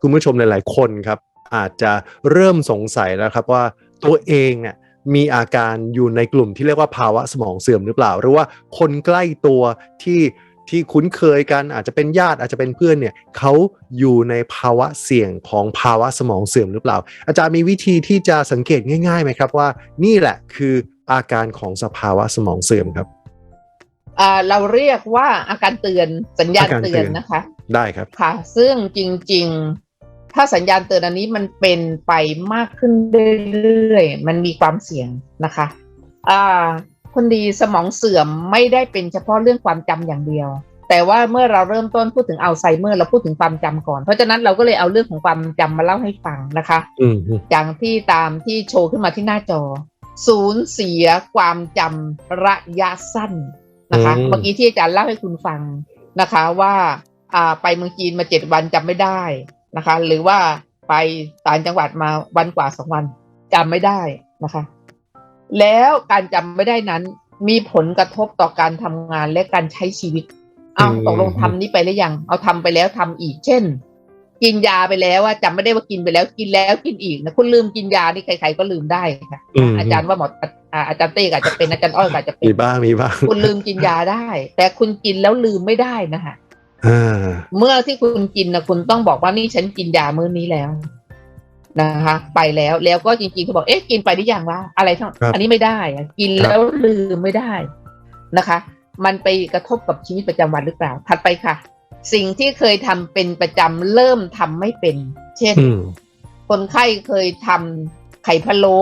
คุณผู้ชมหลาย ๆ คนครับ อาจจะเริ่มสงสัยแล้วครับว่าตัวเองเนี่ยมีอาการอยู่ในกลุ่มที่เรียกว่าภาวะสมองเสื่อมหรือเปล่า หรือว่าคนใกล้ตัวที่ที่คุ้นเคยกันอาจจะเป็นญาติอาจจะเป็นเพื่อนเนี่ยเขาอยู่ในภาวะเสี่ยงของภาวะสมองเสื่อมหรือเปล่า อาจารย์มีวิธีที่จะสังเกตง่ายๆไหมครับว่า นี่แหละคืออาการของสภาวะสมองเสื่อมครับอ่าเราเรียกว่าอาการเตือนสัญญาณอาการเตืเตืออนนนะคะ ได้ครับค่ะ ซึ่งจริง ๆ ถ้าสัญญาณเตือนอันนี้มันเป็นไปมากขึ้นเรื่อยๆ มันมีความเสี่ยงนะคะ อ่า คนดีสมองเสื่อมไม่ได้เป็นเฉพาะเรื่องความจำอย่างเดียว แต่ว่าเมื่อเราเริ่มต้นพูดถึงอัลไซเมอร์เราพูดถึงความจำก่อน เพราะฉะนั้นเราก็เลยเอาเรื่องของความจำมาเล่าให้ฟังนะคะอืมอืมอย่างที่ตามที่โชว์ขึ้นมาที่หน้าจอ สูญเสียความจำระยะสั้นนะคะ เมื่อกี้ที่อาจารย์เล่าให้คุณฟังนะคะว่า อ่า ไปเมืองจีนมาเจ็ดวันจำไม่ได้ นะคะ หรือว่าไปต่างจังหวัดมาวันกว่าสองวันจำไม่ได้นะคะ แล้วการจำไม่ได้นั้น มีผลกระทบต่อการทำงานและการใช้ชีวิต เอาตกลงทำนี้ไปหรือยัง เอาทำไปแล้วทำอีก เช่น กินยาไปแล้วว่าจำไม่ได้ว่ากินไปแล้วกินแล้วกินอีกนะคุณลืมกินยานี่ใครๆก็ลืมได้ค่ะอืมอาจารย์ว่าหมออ่าอาจารย์เต้ก็อาจจะเป็นอาจารย์อ้อยก็อาจจะเป็มีนบ้างมีบ้างคุณลืมกินยาได้ แต่คุณกินแล้วลืมไม่ได้นะคะอ่า เมื่อที่คุณกินนะคุณต้องบอกว่านี่ฉันกินยามื้อนี้แล้วนะคะ ไปแล้วแล้วก็จริงๆเขาบอกเอ๊ะกินไปหรือยังวะอะไรทั้งอันนี้ไม่ได้อะกินแล้วลืมไม่ได้นะคะ มันไปกระทบกับชีวิตประจำวันหรือเปล่า ถัดไปค่ะ สิ่งที่เคยทำเป็นประจำเริ่มทำไม่เป็น เช่นอืมคนไข้เคยทำไข่พะโล้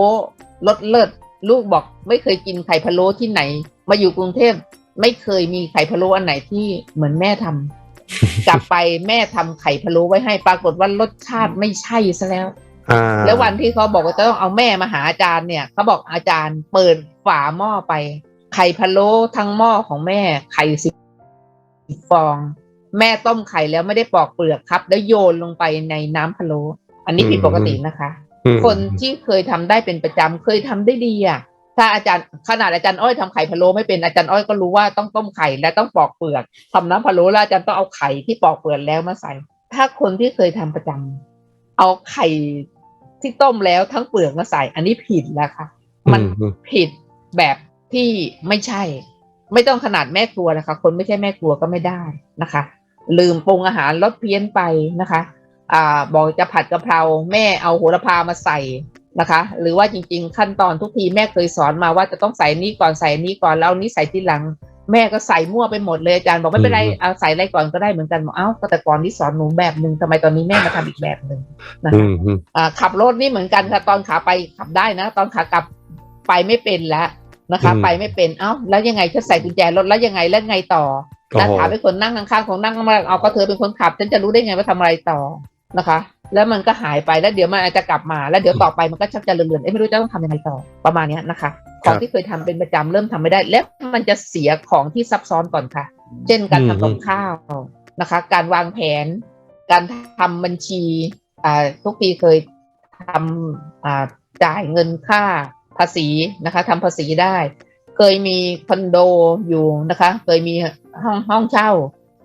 รสเลิศลูกบอกไม่เคยกินไข่พะโล้ที่ไหน มาอยู่กรุงเทพไม่เคยมีไข่พะโล้อันไหนที่เหมือนแม่ทำ กลับไปแม่ทำไข่พะโล้ไว้ให้ปรากฏว่ารสชาติไม่ใช่ซะแล้วอ่าแล้ววันที่เขาบอกว่าจะต้องเอาแม่มาหาอาจารย์เนี่ยเขาบอกอาจารย์เปิดฝาหม้อไป ไข่พะโล้ทั้งหม้อของแม่ ไข่สิบฟอง แม่ต้มไข่แล้วไม่ได้ปอกเปลือกครับ แล้วโยนลงไปในน้ำพะโล้อันนี้ผิดปกตินะคะอืมคนที่เคยทำได้เป็นประจำเคยทำได้ดีอะ ถ้าอาจารย์ขนาดอาจารย์อ้อยทำไข่พะโล้ไม่เป็นอาจารย์อ้อยก็รู้ว่าต้องต้มไข่และต้องปอกเปลือกทำน้ำพะโล้แล้วอาจารย์ต้องเอาไข่ที่ปอกเปลือกแล้วมาใส่ ถ้าคนที่เคยทำประจำเอาไข่ที่ต้มแล้วทั้งเปลือกมาใส่ อันนี้ผิดแล้วค่ะ มันอืมผิดแบบที่ไม่ใช่ ไม่ต้องขนาดแม่ครัวนะคะ คนไม่ใช่แม่ครัวก็ไม่ได้นะคะ ลืมปรุงอาหารลดเพี้ยนไปนะคะ อ่า บอกจะผัดกะเพราแม่เอาโหระพามาใส่ นะคะ หรือว่าจริง ๆ ขั้นตอนทุกทีแม่เคยสอนมาว่าจะต้องใส่นี้ก่อนใส่นี้ก่อนแล้วเอานี้ใส่ทีหลัง แม่ก็ใส่มั่วไปหมดเลยอาจารย์บอกไม่เป็นไรเอาใส่อะไรก่อนก็ได้เหมือนกันบอกเอ้าก็แต่ก่อนที่สอนหนูแบบหนึ่งทำไมตอนนี้แม่มาทำอีกแบบหนึ่งนะอืคะมอืมอ่าขับรถนี่เหมือนกันค่ะตอนขาไปขับได้นะ ตอนขากลับไปไม่เป็นแล้วนะคะ ไปไม่เป็นเอ้าแล้วยังไงจะใส่กุญแจรถแล้วยังไงแล้วไงต่อโอ้นะโหถามไปคนนั่งข้างๆของนั่งมาเอาก็เธอเป็นคนขับฉันจะรู้ได้ไงว่าทำอะไรต่อ นะคะ แล้วมันก็หายไปแล้วเดี๋ยวมันอาจจะกลับมาแล้วเดี๋ยวต่อไปมันก็ชักจะเลือนๆเอ้ไม่รู้จะต้องทำยังไงต่อประมาณเนี้ยนะคะ ของที่เคยทำเป็นประจำเริ่มทำไม่ได้ และมันจะเสียของที่ซับซ้อนก่อนค่ะ เช่นการทำกับข้าวนะคะ การวางแผน การทำบัญชีอ่าทุกปีเคยทำอ่าจ่ายเงินค่าภาษีนะคะทำภาษีได้ เคยมีคอนโดอยู่นะคะ เคยมีห้องห้องเช่า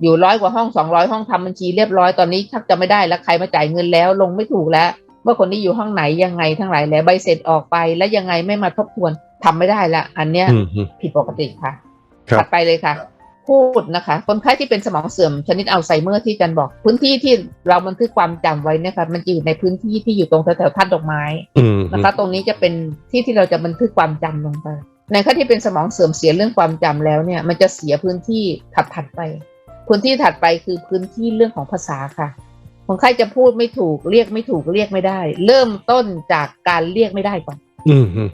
อยู่ร้อยกว่าห้องสองร้อยห้องทำบัญชีเรียบร้อยตอนนี้ชักจะไม่ได้แล้วใครมาจ่ายเงินแล้ว ลงไม่ถูกแล้วว่าคนนี้อยู่ห้องไหนยังไงทั้งหลายแล้วใบเสร็จออกไปแล้วยังไงไม่มาทบทวนทำไม่ได้ละอันเนี้ยอืมอืมผิดปกติค่ะครับถัดไปเลยค่ะ พูดนะคะ คนไข้ที่เป็นสมองเสื่อมชนิดอัลไซเมอร์ที่อาจันบอก พื้นที่ที่เราบันทึกความจำไว้เนะคะมันจะอยู่ในพื้นที่ที่อยู่ตรงแถวๆท่านดอกไม้อืมนะคะ ตรงนี้จะเป็นที่ที่เราจะบันทึกความจำลงไปในขณะที่เป็นสมองเสื่อมเสียเรื่องความจำแล้วเนี่ย มันจะเสียพื้นที่ถัดๆไป พื้นที่ถัดไปคือพื้นที่เรื่องของภาษาค่ะคนไข้จะพูดไม่ถูกเรียกไม่ถูกเรียกไม่ได้ เริ่มต้นจากการเรียกไม่ได้ก่อนอืมอืม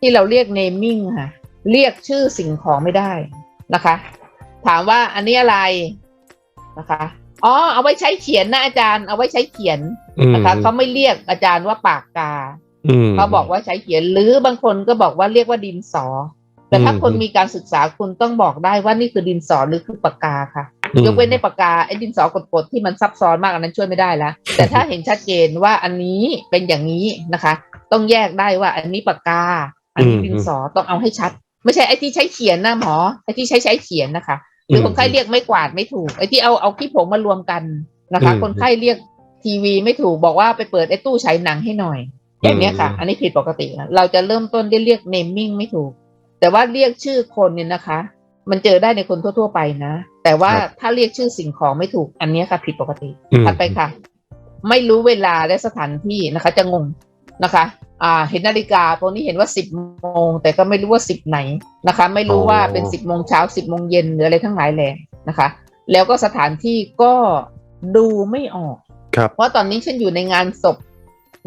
ที่เราเรียก naming ค่ะ เรียกชื่อสิ่งของไม่ได้นะคะ ถามว่าอันนี้อะไรนะคะอ๋อเอาไว้ใช้เขียนนะอาจารย์ เอาไว้ใช้เขียนอืมนะคะเขาไม่เรียกอาจารย์ว่าปากกาอืมเขาบอกว่าใช้เขียนหรือบางคนก็บอกว่าเรียกว่าดินสอ แต่ถ้าอืมคนมีการศึกษาคุณต้องบอกได้ว่านี่คือดินสอหรือคือปากกาค่ะอืม ยกเว้นในปากกาไอ้ดินสอกดๆที่มันซับซ้อนมากอันนั้นช่วยไม่ได้แล้วแต่ถ้าเห็นชัดเจนว่าอันนี้เป็นอย่างนี้นะคะ ต้องแยกได้ว่าอันนี้ปากกา อันนี้ดินสอต้องเอาให้ชัด ไม่ใช่ไอ้ที่ใช้เขียนนะหมอไอ้ที่ใช้ใช้เขียนนะคะหรือคนไข้เรียกไม่กวาดไม่ถูกไอ้ที่เอาเอาขี้ผงมารวมกันนะคะ คนไข้เรียกทีวีไม่ถูกบอกว่าไปเปิดไอ้ตู้ฉายหนังให้หน่อยอย่างเนี้ยค่ะอืมอันนี้ผิดปกตินะเราจะเริ่มต้นได้เรียกเนมมิ่งไม่ถูก แต่ว่าเรียกชื่อคนเนี่ยนะคะ มันเจอได้ในคนทั่ว ๆ ไปนะ แต่ว่าครับถ้าเรียกชื่อสิ่งของไม่ถูกอันเนี้ยค่ะ ผิดปกติอืมถัดไปค่ะ ไม่รู้เวลาและสถานที่นะคะ จะงงนะคะ อ่า เห็นนาฬิกาตรงนี้เห็นว่าสิบโมงแต่ก็ไม่รู้ว่าสิบไหนนะคะ ไม่รู้ว่าเป็นสิบโมงเช้าสิบโมงเย็นหรืออะไรทั้งหลายแหล่นะคะ แล้วก็สถานที่ก็ดูไม่ออกครับเพราะตอนนี้ฉันอยู่ในงานศพ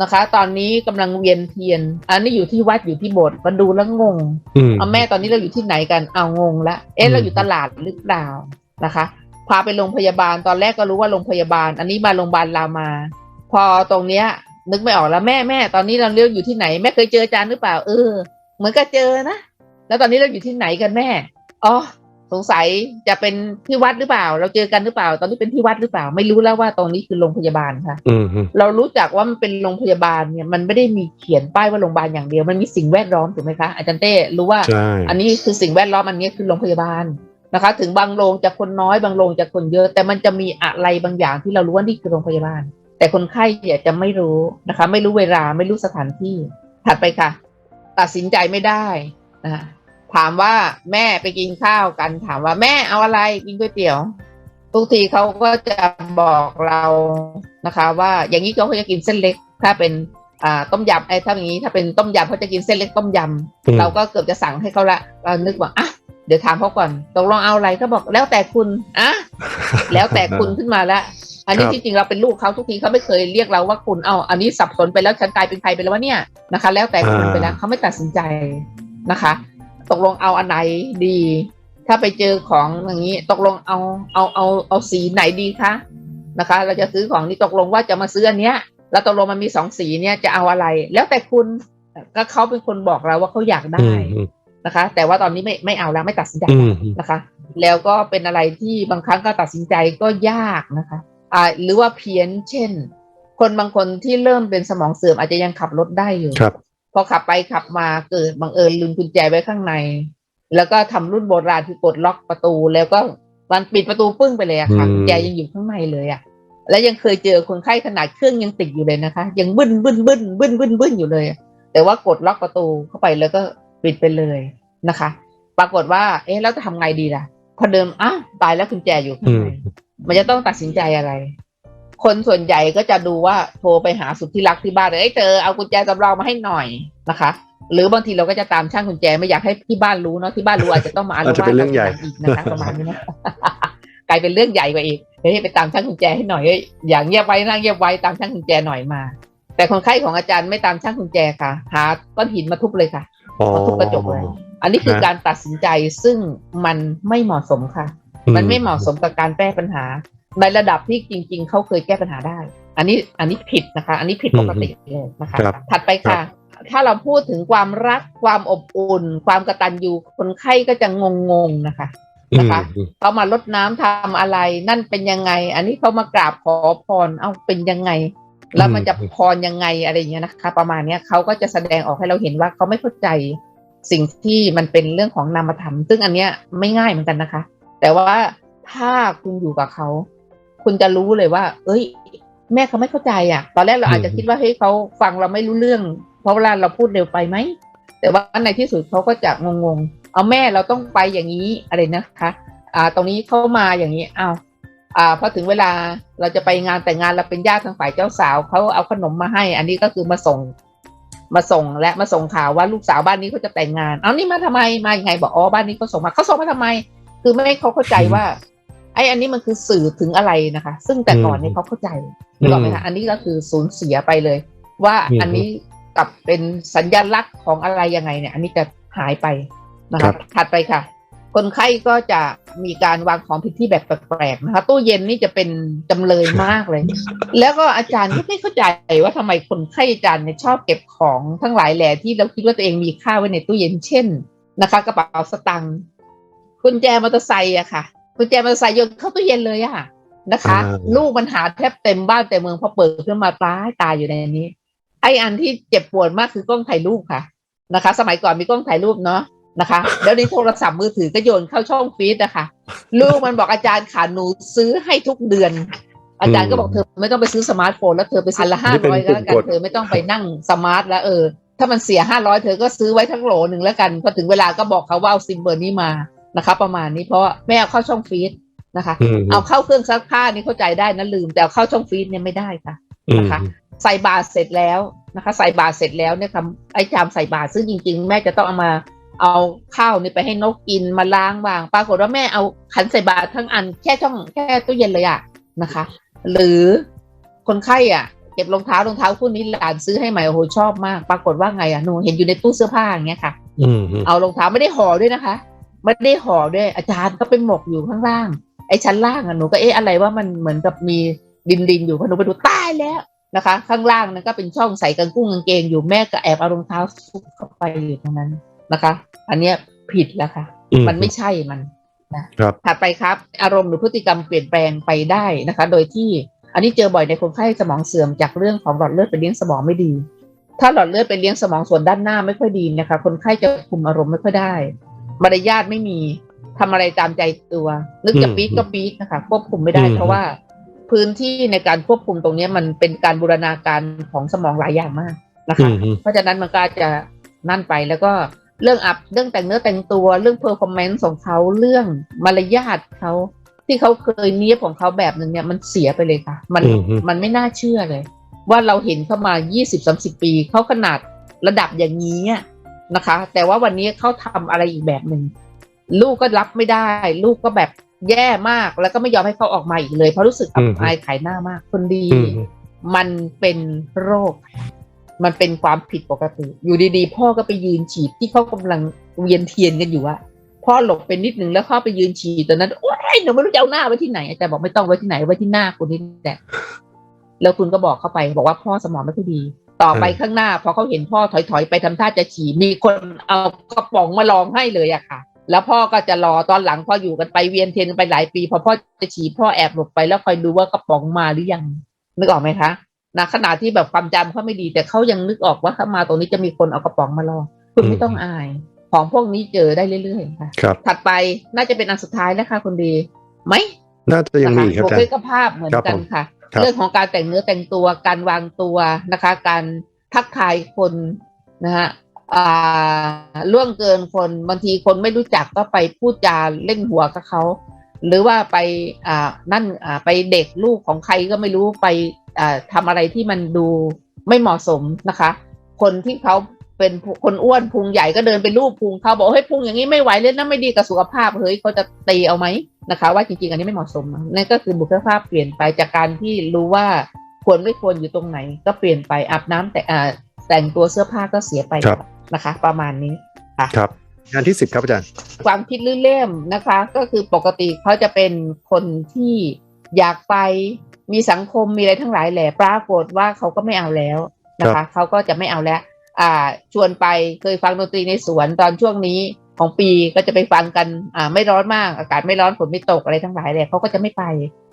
นะคะ ตอนนี้กำลังเวียนเทียน อันนี้อยู่ที่วัดอยู่ที่โบสถ์มาดูแล้วงงอืมเอาแม่ตอนนี้เราอยู่ที่ไหนกันเอางงละเอ๊ะอืมเราอยู่ตลาดหรือเปล่า นะคะ พาไปโรงพยาบาลตอนแรกก็รู้ว่าโรงพยาบาล อันนี้มาโรงพยาบาลรามา พอตรงเนี้ย นึกไม่ออกแล้วแม่แม่ตอนนี้เราเรียกอยู่ที่ไหน แม่เคยเจออาจารย์หรือเปล่าเออเหมือนกับเจอนะแล้วตอนนี้เราอยู่ที่ไหนกันแม่อ๋อสงสัยจะเป็นที่วัดหรือเปล่า เราเจอกันหรือเปล่า ตอนนี้เป็นที่วัดหรือเปล่า ไม่รู้แล้วว่าตรงนี้คือโรงพยาบาลค่ะอืมอืมเรารู้จักว่ามันเป็นโรงพยาบาลเนี่ยมันไม่ได้มีเขียนป้ายว่าโรงพยาบาลอย่างเดียว มันมีสิ่งแวดล้อมถูกไหมคะอาจารย์เต้รู้ว่าใช่อันนี้คือสิ่งแวดล้อมอันนี้คือโรงพยาบาล นะคะ ถึงบางโรงจะคนน้อยบางโรงจะคนเยอะ แต่มันจะมีอะไรบางอย่างที่เรารู้ว่านี่คือโรงพยาบาล แต่คนไข้เนี่ยจะไม่รู้นะคะ ไม่รู้เวลาไม่รู้สถานที่ ถัดไปค่ะ ตัดสินใจไม่ได้นะคะถามว่าแม่ไปกินข้าวกัน ถามว่าแม่เอาอะไรกินก๋วยเตี๋ยว ทุกทีเขาก็จะบอกเรานะคะ ว่าอย่างนี้เขาก็จะกินเส้นเล็ก ถ้าเป็นอ่าต้มยำไอ้ถ้าอย่างนี้ถ้าเป็นต้มยำเขาจะกินเส้นเล็กต้มยำอืมเราก็เกือบจะสั่งให้เขาละเรานึกว่าอะ เดี๋ยวถามเขาก่อนตกลงเอาอะไรก็บอกแล้วแต่คุณอะแล้วแต่คุณขึ้นมาละอันนี้ครับจริงๆเราเป็นลูกเขาทุกทีเขาไม่เคยเรียกเราว่าคุณเอาอันนี้สับสนไปแล้วฉันกลายเป็นใครไปแล้ววะเนี่ยนะคะ แล้วแต่คุณไปแล้วเขาไม่ตัดสินใจนะคะ ตกลงเอาอันไหนดี ถ้าไปเจอของอย่างนี้ ตกลงเอาเอาเอาเอาสีไหนดีคะนะคะ เราจะซื้อของนี้ตกลงว่าจะมาซื้ออันเนี้ยแล้วตกลงมันมีสองสีเนี่ยจะเอาอะไร แล้วแต่คุณก็เขาเป็นคนบอกเราว่าเขาอยากได้อืมอืม นะคะ แต่ว่าตอนนี้ไม่ไม่เอาแล้วไม่ตัดสินใจอืแล้วมนะคะ แล้วก็เป็นอะไรที่บางครั้งก็ตัดสินใจก็ยากนะคะอ่าหรือว่าเพี้ยนเช่น คนบางคนที่เริ่มเป็นสมองเสื่อมอาจจะยังขับรถได้อยู่ครับพอขับไปขับมาเกิดบังเอิญลืมกุญแจไว้ข้างใน แล้วก็ทำรุ่นโบราณคือกดล็อกประตูแล้วก็มันปิดประตูปึ้งไปเลยอะค่ะอืมกุญแจยังอยู่ข้างในเลยอะแล้วยังเคยเจอคนไข้ขนาดเครื่องยังติดอยู่เลยนะคะ ยังบึ้นบึ้นบึ้นบึ้นบึ้นบึ้นอยู่เลย แต่ว่ากดล็อกประตูเข้าไปแล้วก็ ปิดไปเลยนะคะ ปรากฏว่า เอ๊ะแล้วจะทำไงดีล่ะ พอเดิมอ้าวตายแล้วกุญแจอยู่ข้างในอืมมันจะต้องตัดสินใจอะไร คนส่วนใหญ่ก็จะดูว่าโทรไปหาสุดที่รักที่บ้านเลยเอ้ยเธอเอากุญแจสำรองมาให้หน่อยนะคะ หรือบางทีเราก็จะตามช่างกุญแจไม่อยากให้ที่บ้านรู้เนาะที่บ้านรู้อาจจะต้องมาอาอาจจะเป็นเรื่องใหญ่อีกนะคะประมาณนี้นะกลายเป็นเรื่องใหญ่กว่าอีกเฮ้ยไปตามช่างกุญแจให้หน่อยเฮ้ยอย่างเงียบไว้นะเงียบไว้ตามช่างกุญแจหน่อยมา แต่คนไข้ของอาจารย์ไม่ตามช่างกุญแจค่ะ หาก้อนหินมาทุบเลยค่ะ อ๋อมาทุบกระจกเลยอันนี้คือฮะการตัดสินใจซึ่งมันไม่เหมาะสมค่ะ มันไม่เหมาะสมกับการแก้ปัญหา ในระดับที่จริง ๆ เขาเคยแก้ปัญหาได้ อันนี้อันนี้ผิดนะคะ อันนี้ผิดปกติเลยนะคะครับถัดไปค่ะ ถ้าเราพูดถึงความรักความอบอุ่น ความกตัญญูคนไข้ก็จะงงๆนะคะนะคะอืมเขามาลดน้ำทำอะไร นั่นเป็นยังไง อันนี้เขามากราบขอพร เอ้าเป็นยังไง แล้วมันจะพรยังไงอะไรอย่างเงี้ยนะคะ ประมาณเนี้ยเขาก็จะแสดงออกให้เราเห็นว่าเขาไม่เข้าใจสิ่งที่มันเป็นเรื่องของนามธรรม ซึ่งอันเนี้ยไม่ง่ายเหมือนกันนะคะ แต่ว่าถ้าคุณอยู่กับเขา คุณจะรู้เลยว่า เอ้ย แม่เขาไม่เข้าใจอะ ตอนแรกเราอาจจะคิดว่าเฮ้ยเขาฟังเราไม่รู้เรื่อง เพราะเวลาเราพูดเร็วไปไหม แต่ว่าในที่สุดเขาก็จะงงๆ เอาแม่เราต้องไปอย่างนี้อะไรนะคะ อ่า ตรงนี้เข้ามาอย่างนี้อ้าว อ่าพอถึงเวลาเราจะไปงานแต่งงานเราเป็นญาติทางฝ่ายเจ้าสาวเขาเอาขนมมาให้ อันนี้ก็คือมาส่งมาส่งและมาส่งข่าวว่าลูกสาวบ้านนี้เขาจะแต่งงาน เอานี่มาทำไมมายังไงบอกอ๋อบ้านนี้เขาส่งมาเขาส่งมาทำไม คือไม่ให้เขาเข้าใจว่า ไอ้อันนี้มันคือสื่อถึงอะไรนะคะ ซึ่งแต่ก่อนเนี่ยเขาเข้าใจนึกออกไหมคะอันนี้ก็คือสูญเสียไปเลย ว่าอันนี้กับเป็นสัญลักษณ์ของอะไรยังไงเนี่ย อันนี้จะหายไปนะครัคะบถัดไปค่ะ คนไข้ก็จะมีการวางของผิดที่แบบแปลกๆนะคะตู้เย็นนี่จะเป็นจำเลยมากเลย แล้วก็อาจารย์ก็ไม่เข้าใจว่าทำไมคนไข้อาจารย์เนี่ยชอบเก็บของทั้งหลายแหล่ที่เราคิดว่าตัวเองมีค่าไว้ในตู้เย็นเช่นนะคะกระเป๋าสตังค์กุญแจมอเตอร์ไซค์อะค่ะกุญแจมอเตอร์ไซค์โยนเข้าตู้เย็นเลยอะนะคะอ่าลูกมันหาแทบเต็มบ้านเต็มเมืองพอเปิดขึ้นมาตายตายอยู่ในนี้ ไออันที่เจ็บปวดมากคือกล้องถ่ายรูปค่ะนะคะ สมัยก่อนมีกล้องถ่ายรูปเนาะ นะคะ แล้วในโทรศัพท์มือถือก็โยนเข้าช่องฟีดนะคะลูกมันบอกอาจารย์ขาหนูซื้อให้ทุกเดือน อาจารย์อืมก็บอกเธอไม่ต้องไปซื้อสมาร์ทโฟนแล้วเธอไปซื้ออนละนี่ห้าเป็นร้อยก็แล้วกักลุ่นมกฎเธอไม่ต้องไปนั่งสมาร์ทแล้วเออถ้ามันเสียห้าร้อยเธอก็ซื้อไว้ทั้งโหลหนึ่งแล้วกันพอถึงเวลาก็บอกเขาว่าเอาซิมเบอร์นี้มานะคะ ประมาณนี้เพราะว่าแม่เอาเข้าช่องฟีดนะคะอืมเอาเข้าเครื่องซักผ้านี่เข้าใจได้นะลืม แต่เอาเข้าช่องฟีดเนี่ยไม่ได้ค่ะอืมนะคะ ใส่บาตรเสร็จแล้วนะคะ ใส่บาตรเสร็จแล้วเนี่ยค่ะไอ้จามใส่บาตรซึ่งจริง ๆ แม่จะต้องเอามา เอาข้าวนี่ไปให้นกกินมาล้างวาง ปรากฏว่าแม่เอาขันใส่บาตรทั้งอันแค่ช่องแค่ตู้เย็นเลยอะนะคะ หรือคนไข้อะ เก็บรองเท้ารองเท้าคู่นี้หลานซื้อให้ใหม่โอ้โหชอบมาก ปรากฏว่าไงอะหนูเห็นอยู่ในตู้เสื้อผ้าอย่างเงี้ยค่ะอืมอืมเอารองเท้าไม่ได้ห่อด้วยนะคะ ไม่ได้ห่อด้วยอาจารย์ก็เป็นหมกอยู่ข้างล่าง ไอ้ชั้นล่างอะหนูก็เอ๊ะอะไรว่ามันเหมือนกับมีดินดินๆอยู่พอหนูไปดูตายแล้วนะคะ ข้างล่างนั้นก็เป็นช่องใส่กางกุ้งกางเกงอยู่แม่ก็แอบเอารองเท้าซุกเข้าไปอยู่ตรงนั้น นะคะ อันเนี้ยผิดแล้วค่ะอืมันไม่ใช่มันนะครับถัดไปครับ อารมณ์หรือพฤติกรรมเปลี่ยนแปลงไปได้นะคะ โดยที่อันนี้เจอบ่อยในคนไข้สมองเสื่อมจากเรื่องของหลอดเลือดไปเลี้ยงสมองไม่ดี ถ้าหลอดเลือดไปเลี้ยงสมองส่วนด้านหน้าไม่ค่อยดีนะคะ คนไข้จะคุมอารมณ์ไม่ค่อยได้ มารยาทไม่มีทำอะไรตามใจตัว นึกจะปี๊ดก็ปี๊ดนะคะ ควบคุมไม่ได้ เพราะว่าพื้นที่ในการควบคุมตรงเนี้ยมันเป็นการบูรณาการของสมองหลายอย่างมากนะอืคะมอืมเพราะฉะนั้นมันก็จะนั่นไปแล้วก็ เรื่องอัพเรื่องแต่งเนื้อแต่งตัวเรื่องเพอร์ฟอร์แมนซ์ของเขาเรื่องมารยาทเขาที่เขาเคยเนี้ยบของเขาแบบหนึ่งเนี่ยมันเสียไปเลยค่ะ มันอืมอืมมันไม่น่าเชื่อเลย ว่าเราเห็นเข้ามา 20-30 ปีเขาขนาดระดับอย่างนี้อะนะคะ แต่ว่าวันนี้เขาทำอะไรอีกแบบหนึ่งลูกก็รับไม่ได้ ลูกก็แบบแย่มากแล้วก็ไม่ยอมให้เขาออกมาอีกเลย เพราะรู้สึกอับอายขายหน้ามาก คนดีอืมมันเป็นโรค มันเป็นความผิดปกติ อยู่ดีๆ พ่อก็ไปยืนฉีดที่เขากำลังเวียนเทียนกันอยู่อะพ่อหลบไปนิดนึงแล้วเข้าไปยืนฉีดตอนนั้นโอ๊ยหนูไม่รู้จะเอาหน้าไว้ที่ไหนอาจารย์บอกไม่ต้องไว้ที่ไหนไว้ที่หน้าคุณนี่แหละแล้วคุณก็บอกเข้าไป บอกว่าพ่อสมองไม่ค่อยดี ต่อไปข้างหน้า พอเขาเห็นพ่อถอยๆ ไปทำท่าจะฉี่มีคนเอากระป๋องมาลองให้เลยอะค่ะ แล้วพ่อก็จะรอตอนหลังพออยู่กันไปเวียนเทียนกันไปหลายปี พอพ่อจะฉี่พ่อแอบหลบไปแล้วคอยดูว่ากระป๋องมาหรือยังนึกออกไหมคะ นะขณะที่แบบความจำเขาไม่ดี แต่เขายังนึกออกว่าถ้ามาตรงนี้จะมีคนเอากระป๋องมาลองคุณไม่ต้องอาย ของพวกนี้เจอได้เรื่อยๆค่ะครับถัดไปน่าจะเป็นอันสุดท้ายแล้วค่ะคุณดีไหมน่าจะยังมีอีกครับบุอาคจารลิย์กภาพเหมือนครับกัผนมค่ะครับเรื่องของการแต่งเนื้อแต่งตัวการวางตัวนะคะ การทักทายคนนะฮะอ่าล่วงเกินคนบางทีคนไม่รู้จักก็ไปพูดจาเล่นหัวกับเขาหรือว่าไปอ่านั่นอ่าไปเด็กลูกของใครก็ไม่รู้ไป อ่าทำอะไรที่มันดูไม่เหมาะสมนะคะ คนที่เขาเป็นคนอ้วนพุงใหญ่ก็เดินไปรูปพุงเขาบอกเฮ้ยพุงอย่างนี้ไม่ไหวเลยนะไม่ดีกับสุขภาพเฮ้ยเขาจะตีเอาไหมนะคะ ว่าจริงๆ อันนี้ไม่เหมาะสมนั่นก็คือบุคลิกภาพเปลี่ยนไปจากการที่รู้ว่าควรไม่ควรอยู่ตรงไหน ก็เปลี่ยนไปอาบน้ำแต่อ่าแต่งตัวเสื้อผ้าก็เสียไปครับนะคะ ประมาณนี้ครับงานที่สิบครับอาจารย์ความคิดลื่นเล่มนะคะ ก็คือปกติเขาจะเป็นคนที่อยากไป มีสังคมมีอะไรทั้งหลายแหละปรากฏว่าเขาก็ไม่เอาแล้วนะคะ เขาก็จะไม่เอาแล้ว อ่า ชวนไปเคยฟังดนตรีในสวนตอนช่วงนี้ของปีก็จะไปฟังกันอ่าไม่ร้อนมาก อากาศไม่ร้อนฝนไม่ตกอะไรทั้งหลายเลยเขาก็จะไม่ไป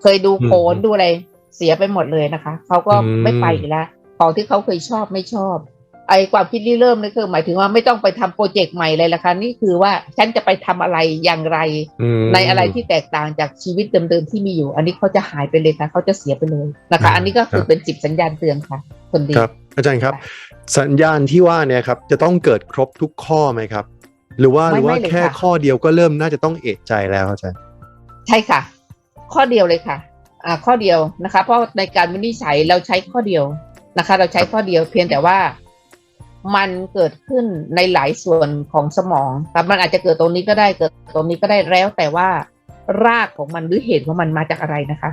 เคยดูโขนอืมดูอะไรเสียไปหมดเลยนะคะ เขาก็อืมไม่ไปอีกแล้วของที่เขาเคยชอบไม่ชอบ ไอ้ความคิดริเริ่มนี่คือ หมายถึงว่าไม่ต้องไปทำโปรเจกต์ใหม่เลยละค่ะนี่คือว่าฉันจะไปทำอะไรอย่างไรอืมในอะไรที่แตกต่างจากชีวิตเดิมๆที่มีอยู่ อันนี้เขาจะหายไปเลยค่ะเขาจะเสียไปเลยนะคะอ่าอันนี้ก็คือครับเป็นสิบสัญญาณเตือนค่ะ คนดีครับ อาจารย์ครับ สัญญาณที่ว่าเนี่ยครับจะต้องเกิดครบทุกข้อไหมครับ หรือว่าหไม่รือว่าไม่เลยแค่ค่ะข้อเดียวก็เริ่มน่าจะต้องเอะใจแล้วอาจารย์ใช่ค่ะ ข้อเดียวเลยค่ะอ่าข้อเดียวนะคะ เพราะในการวินิจฉัยเราใช้ข้อเดียวนะคะ เราใช้ข้อเดียวเพียงแต่ว่า มันเกิดขึ้นในหลายส่วนของสมองครับมันอาจจะเกิดตรงนี้ก็ได้เกิดตรงนี้ก็ได้แล้วแต่ว่ารากของมันหรือเหตุของมันมาจากอะไรนะคะ